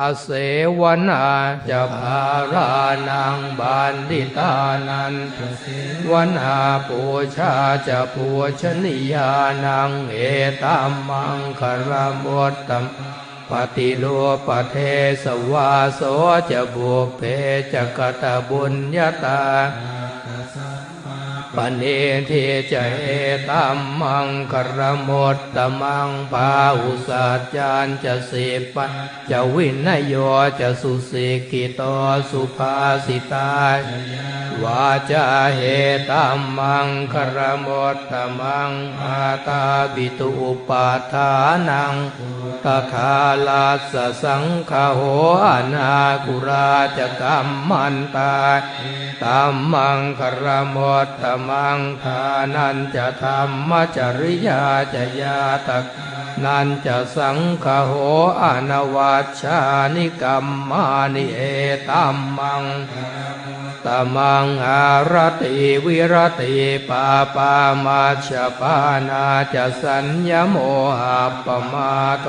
อเสวนาจะภารานังบันดิตานันวนาปูชาจะปูชนียานังเอตัมมังคารมุตตัมปฏิโลปเทสวาโสจะบุพเพจะกตบุญญาตา ปณิทิจเอตัมมังคารมุตมังภาอุสัจานจะสิปันจะวินยโยจะสุสิกิโตสุภาสิตาวาจาเหตัมมังคารมุตมังอาตาบิตุอุปาทานังตถาลาสสังคโหอนาคุราจะกัมมันตาตัมมังคารมุตตมังทานันจะธรรมจริยาจะยาตักนันจะสังคโหอนวัชชานิกรรมานิเอตัมมัง ตมังอารติวิรติปาปามาชปานาจะสัญญโมหะปมาโต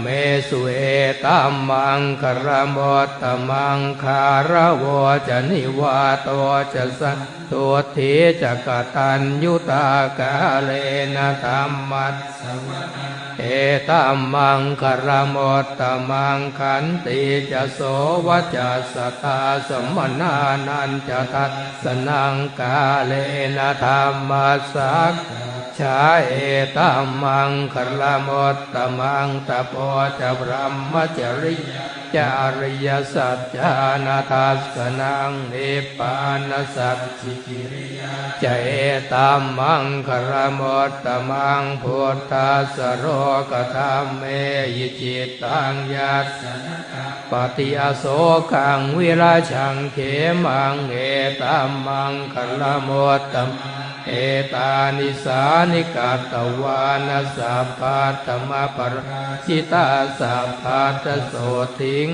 เมสุเอตัมมังคารมตมังคารวจะนิวาโตจะสันตุทีจะกตัญยุตากาเลนะธรรมัสสวะ เอตัมมังคารมตตมังขันติจะโสวจะสตาสมนานันจะทัสนังกาเลนะธรรมสักชาเอตัมมังคลมุตตมังตโปจะบรมจริย จาริยสัจจานาทัสสนังนิพพานสัจจิกิริยาจะเอตัมมังคลมุตตมังพุทธัสโรกธรรมเมยิจิตตังยัสสนปฏิอโศกังวิราชังเขมังเอตัมมังคลมุตตมังเอตานิสานิกาตวานาสัพพาตมะปราชิตาสัพพาตโสทิง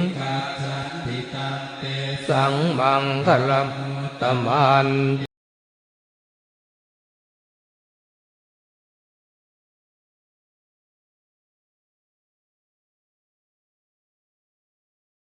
สังมังคลัมตมัน